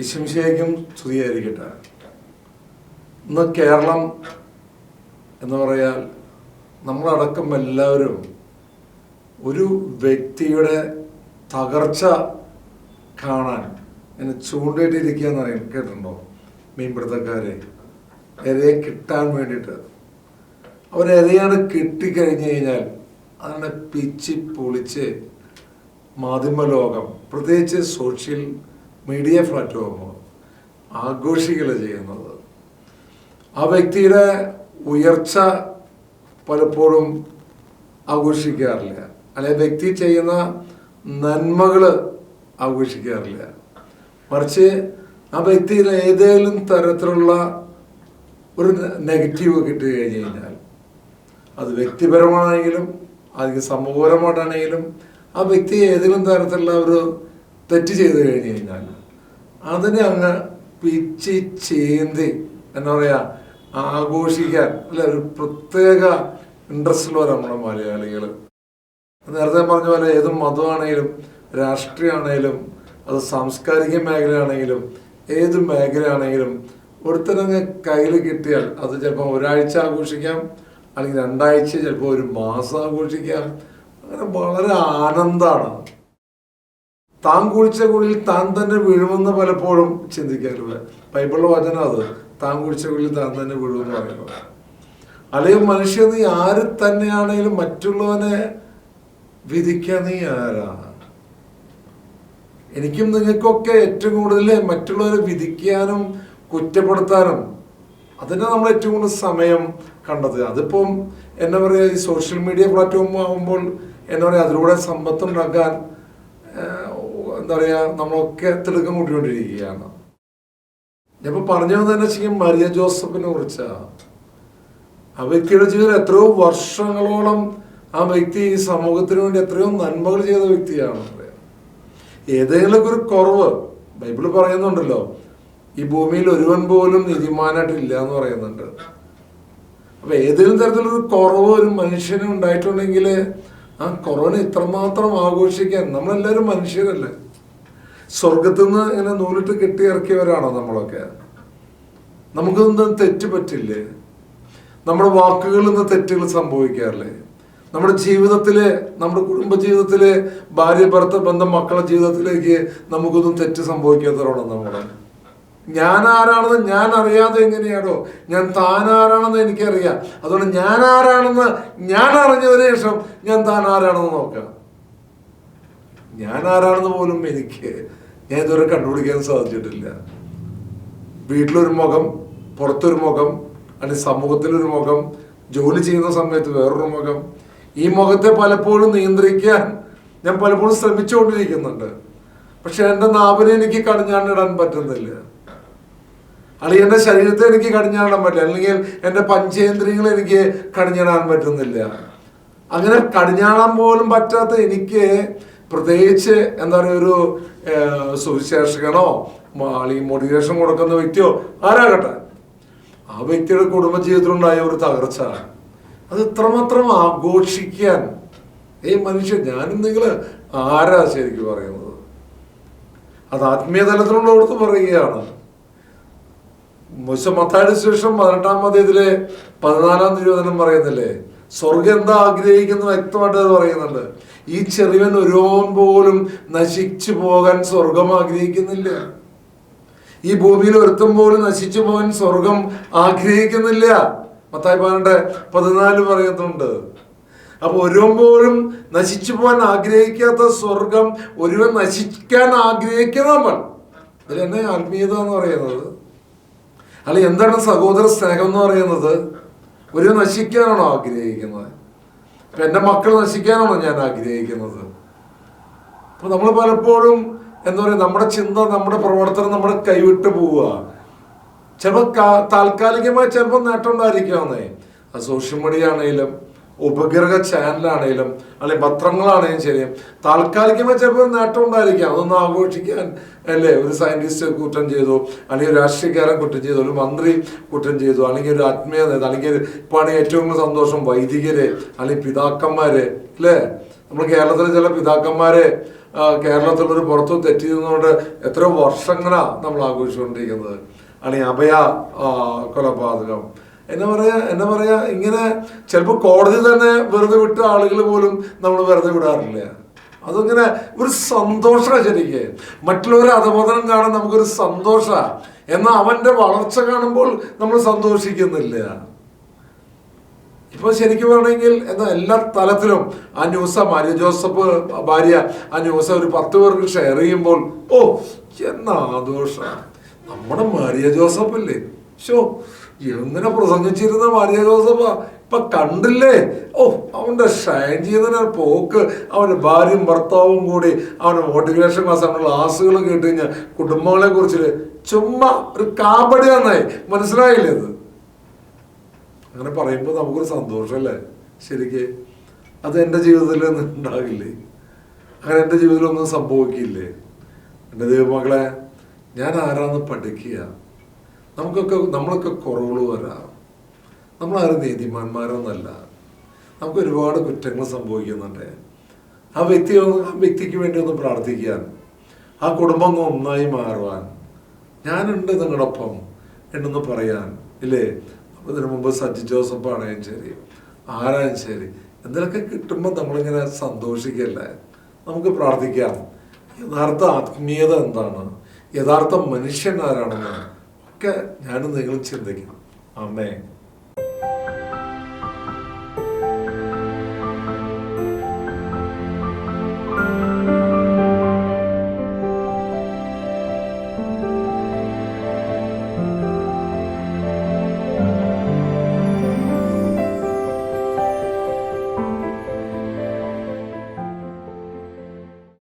ഈശംശയ്ക്കും സ്തുതിയായിരിക്കട്ടെ. ഇന്ന് കേരളം എന്ന് പറയാൽ നമ്മളടക്കം എല്ലാവരും ഒരു വ്യക്തിയുടെ തകർച്ച കാണാൻ എന്നെ ചൂണ്ടിട്ടിരിക്കുക എന്ന് പറയും കേട്ടിട്ടുണ്ടോ? മീൻപിടുത്തക്കാരെ. ഇരയെ കിട്ടാൻ വേണ്ടിയിട്ട്. അവരിരയാണ് കിട്ടിക്കഴിഞ്ഞു കഴിഞ്ഞാൽ അതിനെ പിച്ചി പൊളിച്ച് മാധ്യമ ലോകം പ്രത്യേകിച്ച് സോഷ്യൽ മീഡിയ പ്ലാറ്റ്ഫോമോ ആഘോഷികൾ ചെയ്യുന്നത്. ആ വ്യക്തിയുടെ ഉയർച്ച പലപ്പോഴും ആഘോഷിക്കാറില്ല. അല്ലെ വ്യക്തി ചെയ്യുന്ന നന്മകൾ ആഘോഷിക്കാറില്ല. മറിച്ച് ആ വ്യക്തിയിൽ ഏതെങ്കിലും തരത്തിലുള്ള ഒരു നെഗറ്റീവ് കിട്ടി കഴിഞ്ഞു കഴിഞ്ഞാൽ അത് വ്യക്തിപരമാണെങ്കിലും അല്ലെങ്കിൽ സമൂഹപരമായിട്ടാണെങ്കിലും ആ വ്യക്തി ഏതെങ്കിലും തരത്തിലുള്ള ഒരു തെറ്റ് ചെയ്തു കഴിഞ്ഞു കഴിഞ്ഞാൽ അതിനെ അങ്ങ് പിച്ചി ചേന്തി എന്താ പറയാ ആഘോഷിക്കാൻ അല്ല ഒരു പ്രത്യേക ഇൻട്രസ്റ്റ് ഉള്ളവരാണ് നമ്മുടെ മലയാളികൾ നേരത്തെ പറഞ്ഞ പോലെ ഏത് മതമാണെങ്കിലും രാഷ്ട്രീയമാണെങ്കിലും അത് സാംസ്കാരിക മേഖലയാണെങ്കിലും ഏത് മേഖലയാണെങ്കിലും ഒരുത്തരങ്ങ് കയ്യിൽ കിട്ടിയാൽ അത് ചിലപ്പോൾ ഒരാഴ്ച ആഘോഷിക്കാം അല്ലെങ്കിൽ രണ്ടാഴ്ച ചിലപ്പോൾ ഒരു മാസം ആഘോഷിക്കാം. അങ്ങനെ വളരെ ആനന്ദമാണ്. താൻ കുഴിച്ച കുഴിയിൽ താൻ തന്നെ വീഴുമെന്ന് പലപ്പോഴും ചിന്തിക്കാറില്ല ബൈബിളിലെ വചനം അത് താൻ കുഴിച്ച കുഴിയിൽ താൻ തന്നെ വീഴുമെന്ന് പറയുന്നത് അല്ലെങ്കിൽ മനുഷ്യ നീ ആര് തന്നെയാണെങ്കിലും മറ്റുള്ളവനെ വിധിക്കാൻ നീ ആരാണ്? എനിക്കും നിങ്ങൾക്കൊക്കെ ഏറ്റവും കൂടുതൽ മറ്റുള്ളവരെ വിധിക്കാനും കുറ്റപ്പെടുത്താനും അതിനെ നമ്മൾ ഏറ്റവും കൂടുതൽ സമയം കണ്ടെത്തുക അതിപ്പം എന്താ പറയുക ഈ സോഷ്യൽ മീഡിയ പ്ലാറ്റ്ഫോം ആകുമ്പോൾ എന്താ പറയുക അതിലൂടെ സമ്പത്തുണ്ടാക്കാൻ എന്താ പറയുക നമ്മളൊക്കെ തിടുക്കം കൂട്ടിക്കൊണ്ടിരിക്കുകയാണ്. ഞാനിപ്പോൾ പറഞ്ഞു വന്നതെന്ന് വെച്ചാൽ മരിയ ജോസഫിനെ കുറിച്ചാണ് ആ വ്യക്തിയുടെ ജീവിതം എത്രയോ വർഷങ്ങളോളം ആ വ്യക്തി ഈ സമൂഹത്തിന് വേണ്ടി എത്രയോ നന്മകൾ ചെയ്ത വ്യക്തിയാണ്. ഏതെങ്കിലുമൊക്കെ ഏതെങ്കിലും ഒരു കുറവ് ബൈബിൾ പറയുന്നുണ്ടല്ലോ ഈ ഭൂമിയിൽ ഒരുവൻ പോലും നീതിമാനായിട്ടില്ല എന്ന് പറയുന്നുണ്ട്. അപ്പൊ ഏതെങ്കിലും തരത്തിലൊരു കുറവ് ഒരു മനുഷ്യന് ഉണ്ടായിട്ടുണ്ടെങ്കിൽ ആ കൊറോണ ഇത്രമാത്രം ആഘോഷിക്കാൻ നമ്മളെല്ലാവരും മനുഷ്യരല്ലേ? സ്വർഗത്തിൽ നിന്ന് ഇങ്ങനെ നൂലിട്ട് കെട്ടി ഇറക്കിയവരാണോ നമ്മളൊക്കെ? നമുക്കൊന്നും തെറ്റ് പറ്റില്ലേ? നമ്മുടെ വാക്കുകളിൽ നിന്ന് തെറ്റുകൾ സംഭവിക്കാറില്ലേ? നമ്മുടെ ജീവിതത്തിലെ നമ്മുടെ കുടുംബ ജീവിതത്തിലെ ഭാര്യ ഭർത്ത ബന്ധം മക്കളുടെ ജീവിതത്തിലേക്ക് നമുക്കൊന്നും തെറ്റ് സംഭവിക്കാത്തവരാണോ നമ്മളെ? ഞാൻ ആരാണെന്ന് ഞാൻ അറിയാതെ എങ്ങനെയാണോ? ഞാൻ താൻ ആരാണെന്ന് എനിക്കറിയാം. അതുകൊണ്ട് ഞാൻ ആരാണെന്ന് ഞാൻ അറിഞ്ഞതിന് ശേഷം ഞാൻ താൻ ആരാണെന്ന് നോക്കണം ഞാൻ ആരാണെന്ന് പോലും എനിക്ക് ഞാൻ ഇതുവരെ കണ്ടുപിടിക്കാൻ സാധിച്ചിട്ടില്ല. വീട്ടിലൊരു മുഖം പുറത്തൊരു മുഖം അല്ലെങ്കിൽ സമൂഹത്തിലൊരു മുഖം ജോലി ചെയ്യുന്ന സമയത്ത് വേറൊരു മുഖം. ഈ മുഖത്തെ പലപ്പോഴും നിയന്ത്രിക്കാൻ ഞാൻ പലപ്പോഴും ശ്രമിച്ചുകൊണ്ടിരിക്കുന്നുണ്ട്. പക്ഷെ എന്റെ നാവിനെ എനിക്ക് കടിഞ്ഞാണിടാൻ പറ്റുന്നില്ല. എന്റെ ശരീരത്തെ എനിക്ക് കടിഞ്ഞാടാൻ പറ്റില്ല. അല്ലെങ്കിൽ എന്റെ പഞ്ചേന്ദ്രിയങ്ങൾ എനിക്ക് കടിഞ്ഞാടാൻ പറ്റുന്നില്ല. അങ്ങനെ കടിഞ്ഞാടാൻ പോലും പറ്റാത്ത എനിക്ക് പ്രത്യേകിച്ച് എന്താ പറയുക ഒരു സുവിശേഷകനോ അല്ലെങ്കിൽ മോട്ടിവേഷൻ കൊടുക്കുന്ന വ്യക്തിയോ ആരാകട്ടെ. ആ വ്യക്തിയുടെ കുടുംബജീവിതത്തിലുണ്ടായ ഒരു തകർച്ച. അത് ഇത്രമാത്രം ആഘോഷിക്കാൻ ഏയ് മനുഷ്യൻ ഞാനും നിങ്ങൾ ആരാ ശരിക്കും പറയുന്നത്? അത് ആത്മീയ തലത്തിലുള്ളവർക്ക് പറയുകയാണ്. മുസ മത്തായുടെ ശേഷം പതിനെട്ടാം അധ്യായത്തിലെ പതിനാലാം തിരുവചനം പറയുന്നില്ലേ? സ്വർഗം എന്താ ആഗ്രഹിക്കുന്നു വ്യക്തമായിട്ട് അത് പറയുന്നുണ്ട്. ഈ ചെറിയവൻ ഒരുവൻ പോലും നശിച്ചു പോകാൻ സ്വർഗം ആഗ്രഹിക്കുന്നില്ല. ഈ ഭൂമിയിൽ ഒരുത്തം പോലും നശിച്ചു പോകാൻ സ്വർഗം ആഗ്രഹിക്കുന്നില്ല. മത്തായി പതിനെട്ട് പതിനാല് പറയുന്നുണ്ട്. അപ്പൊ ഒരുവൻ പോലും നശിച്ചു പോകാൻ ആഗ്രഹിക്കാത്ത സ്വർഗം ഒരുവൻ നശിക്കാൻ ആഗ്രഹിക്കുന്ന നമ്മൾ ഇതിൽ എന്നെ ആത്മീയത എന്ന് പറയുന്നത് അല്ല എന്താണ് സഹോദര സ്നേഹം എന്ന് പറയുന്നത്? ഒരു നശിക്കാനാണോ ആഗ്രഹിക്കുന്നത്? അപ്പൊ എന്റെ മക്കൾ നശിക്കാനാണോ ഞാൻ ആഗ്രഹിക്കുന്നത്? അപ്പൊ നമ്മൾ പലപ്പോഴും എന്താ പറയുക നമ്മുടെ ചിന്ത നമ്മുടെ പ്രവർത്തനം നമ്മുടെ കൈവിട്ട് പോവുക. ചിലപ്പോൾ താൽക്കാലികമായി ചിലപ്പോൾ നേട്ടം ഉണ്ടായിരിക്കാവുന്നേ. സോഷ്യൽ മീഡിയ ആണെങ്കിലും ഉപഗ്രഹ ചാനലാണേലും അല്ലെങ്കിൽ പത്രങ്ങളാണെങ്കിലും ശരി താൽക്കാലികമായി ചിലപ്പോൾ നേട്ടം ഉണ്ടായിരിക്കാം. അതൊന്നും ആഘോഷിക്കാൻ അല്ലേ ഒരു സയന്റിസ്റ്റ് കുറ്റം ചെയ്തു അല്ലെങ്കിൽ ഒരു രാഷ്ട്രീയക്കാരൻ കുറ്റം ചെയ്തു ഒരു മന്ത്രി കുറ്റം ചെയ്തു അല്ലെങ്കിൽ ഒരു ആത്മീയ നേതാവ് അല്ലെങ്കിൽ ഇപ്പാണ് ഏറ്റവും കൂടുതൽ സന്തോഷം വൈദികര് അല്ലെങ്കിൽ പിതാക്കന്മാര് അല്ലേ? നമ്മൾ കേരളത്തിലെ ചില പിതാക്കന്മാരെ കേരളത്തിലൊരു പുറത്തു തെറ്റിയതുകൊണ്ട് എത്ര വർഷങ്ങളാണ് നമ്മൾ ആഘോഷിച്ചുകൊണ്ടിരിക്കുന്നത്. അല്ലെങ്കിൽ അഭയ കൊലപാതകം. എന്നാ പറയാ എന്നാ പറയാ ഇങ്ങനെ ചിലപ്പോൾ കോടതി തന്നെ വെറുതെ വിട്ട ആളുകൾ പോലും നമ്മൾ വെറുതെ വിടാറില്ല. അതങ്ങനെ ഒരു സന്തോഷമാണ് ശരിക്ക്. മറ്റുള്ളവരെ അധബോധനം കാണാൻ നമുക്കൊരു സന്തോഷ. എന്നാൽ അവന്റെ വളർച്ച കാണുമ്പോൾ നമ്മൾ സന്തോഷിക്കുന്നില്ല. ഇപ്പൊ ശരിക്കും പറഞ്ഞെങ്കിൽ എന്നാ എല്ലാ തലത്തിലും ആ ന്യൂസ് മാര്യ ജോസഫ് ഭാര്യ ആ ന്യൂസ് ഒരു പത്ത് പേർക്ക് ഷെയർ ചെയ്യുമ്പോൾ ഓ എന്നാ ആദോഷ നമ്മുടെ മാരിയ ജോസഫ് അല്ലേ ഷോ എങ്ങനെ പ്രസംഗിച്ചിരുന്ന മാരിയ ജോസഫ. ഇപ്പൊ കണ്ടില്ലേ? ഓ അവന്റെ ഷൈൻ ചെയ്യുന്ന പോക്ക്. അവന്റെ ഭാര്യയും ഭർത്താവും കൂടി അവന്റെ മോട്ടിവേഷൻ ക്ലാസ് അവന്റെ ക്ലാസ്സുകൾ കേട്ട് കഴിഞ്ഞാൽ കുടുംബങ്ങളെ കുറിച്ച് ചുമ്മാ ഒരു കാപടിയാന്നായി മനസ്സിലായില്ലേ ഇത്? അങ്ങനെ പറയുമ്പോൾ നമുക്കൊരു സന്തോഷമല്ലേ ശരിക്ക് അത് എന്റെ ജീവിതത്തിൽ ഉണ്ടാകില്ലേ? അങ്ങനെ എന്റെ ജീവിതത്തിലൊന്നും സംഭവിക്കില്ലേ? എന്റെ ദൈവമകളെ ഞാൻ ആരാന്ന് പഠിക്കുക. നമുക്കൊക്കെ നമ്മളൊക്കെ കുറവുകൾ വരാം. നമ്മളാരും നീതിമാന്മാരൊന്നല്ല. നമുക്ക് ഒരുപാട് കുറ്റങ്ങൾ സംഭവിക്കുന്നുണ്ട്. ആ വ്യക്തി ആ വ്യക്തിക്ക് വേണ്ടി ഒന്ന് പ്രാർത്ഥിക്കാൻ ആ കുടുംബം ഒന്ന് ഒന്നായി മാറുവാൻ. ഞാനുണ്ട് നിങ്ങളൊപ്പം എന്നൊന്ന് പറയാൻ ഇല്ലേ? ഇതിനു മുമ്പ് സജി ജോസഫ് ആണെങ്കിലും ശരി ആരായും ശരി എന്തിനൊക്കെ കിട്ടുമ്പോൾ നമ്മളിങ്ങനെ സന്തോഷിക്കല്ലേ? നമുക്ക് പ്രാർത്ഥിക്കാം. യഥാർത്ഥ ആത്മീയത എന്താണ്? യഥാർത്ഥ മനുഷ്യൻ ആരാണെന്ന് ഒക്കെ ഞാനും നിങ്ങളും ചിന്തിക്കണം. അമ്മേ